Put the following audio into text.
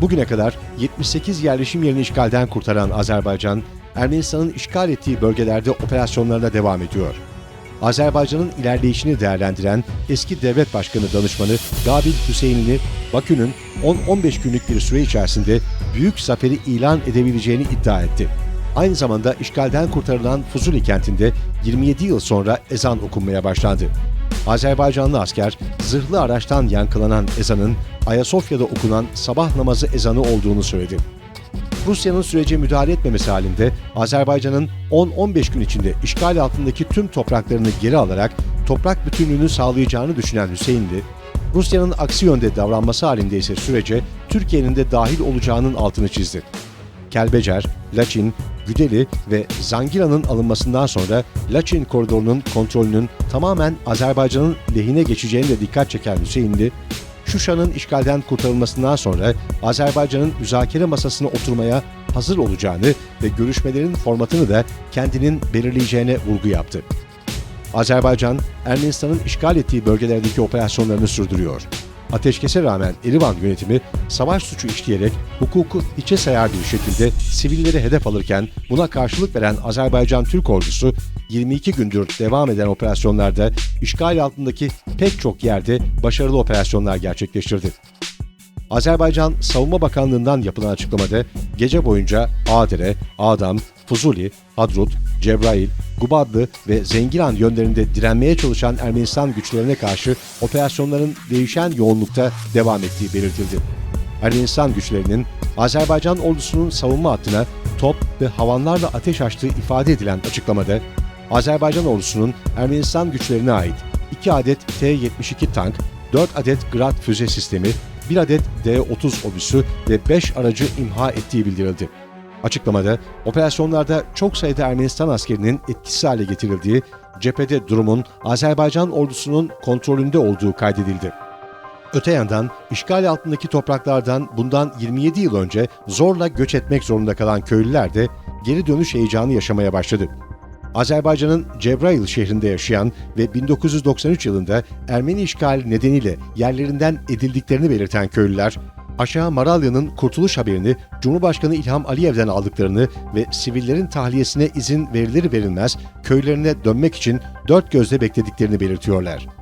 Bugüne kadar 78 yerleşim yerini işgalden kurtaran Azerbaycan, Ermenistan'ın işgal ettiği bölgelerde operasyonlarına devam ediyor. Azerbaycan'ın ilerleyişini değerlendiren eski devlet başkanı danışmanı Gabil Hüseyinli, Bakü'nün 10-15 günlük bir süre içerisinde büyük zaferi ilan edebileceğini iddia etti. Aynı zamanda işgalden kurtarılan Fuzuli kentinde 27 yıl sonra ezan okunmaya başlandı. Azerbaycanlı asker zırhlı araçtan yankılanan ezanın Ayasofya'da okunan sabah namazı ezanı olduğunu söyledi. Rusya'nın sürece müdahale etmemesi halinde Azerbaycan'ın 10-15 gün içinde işgal altındaki tüm topraklarını geri alarak toprak bütünlüğünü sağlayacağını düşünen Hüseyinli, Rusya'nın aksi yönde davranması halinde ise sürece Türkiye'nin de dahil olacağının altını çizdi. Kelbecer, Laçin, Güdeli ve Zangira'nın alınmasından sonra Laçin koridorunun kontrolünün tamamen Azerbaycan'ın lehine geçeceğine de dikkat çeken Hüseyinli, Şuşa'nın işgalden kurtarılmasından sonra Azerbaycan'ın müzakere masasına oturmaya hazır olacağını ve görüşmelerin formatını da kendinin belirleyeceğine vurgu yaptı. Azerbaycan, Ermenistan'ın işgal ettiği bölgelerdeki operasyonlarını sürdürüyor. Ateşkese rağmen Erivan yönetimi savaş suçu işleyerek hukuku hiçe sayar bir şekilde sivilleri hedef alırken buna karşılık veren Azerbaycan Türk ordusu 22 gündür devam eden operasyonlarda işgal altındaki pek çok yerde başarılı operasyonlar gerçekleştirdi. Azerbaycan Savunma Bakanlığı'ndan yapılan açıklamada gece boyunca Adere, Adam, Fuzuli, Hadrut, Cebrail, Gubadlı ve Zengiran yönlerinde direnmeye çalışan Ermenistan güçlerine karşı operasyonların değişen yoğunlukta devam ettiği belirtildi. Ermenistan güçlerinin Azerbaycan ordusunun savunma hattına top ve havanlarla ateş açtığı ifade edilen açıklamada, Azerbaycan ordusunun Ermenistan güçlerine ait 2 adet T-72 tank, 4 adet Grad füze sistemi, 1 adet D-30 obüsü ve 5 aracı imha ettiği bildirildi. Açıklamada operasyonlarda çok sayıda Ermenistan askerinin etkisiz hale getirildiği, cephede durumun Azerbaycan ordusunun kontrolünde olduğu kaydedildi. Öte yandan işgal altındaki topraklardan bundan 27 yıl önce zorla göç etmek zorunda kalan köylüler de geri dönüş heyecanı yaşamaya başladı. Azerbaycan'ın Cebrail şehrinde yaşayan ve 1993 yılında Ermeni işgali nedeniyle yerlerinden edildiklerini belirten köylüler, Aşağı Maralya'nın kurtuluş haberini Cumhurbaşkanı İlham Aliyev'den aldıklarını ve sivillerin tahliyesine izin verilir verilmez köylerine dönmek için dört gözle beklediklerini belirtiyorlar.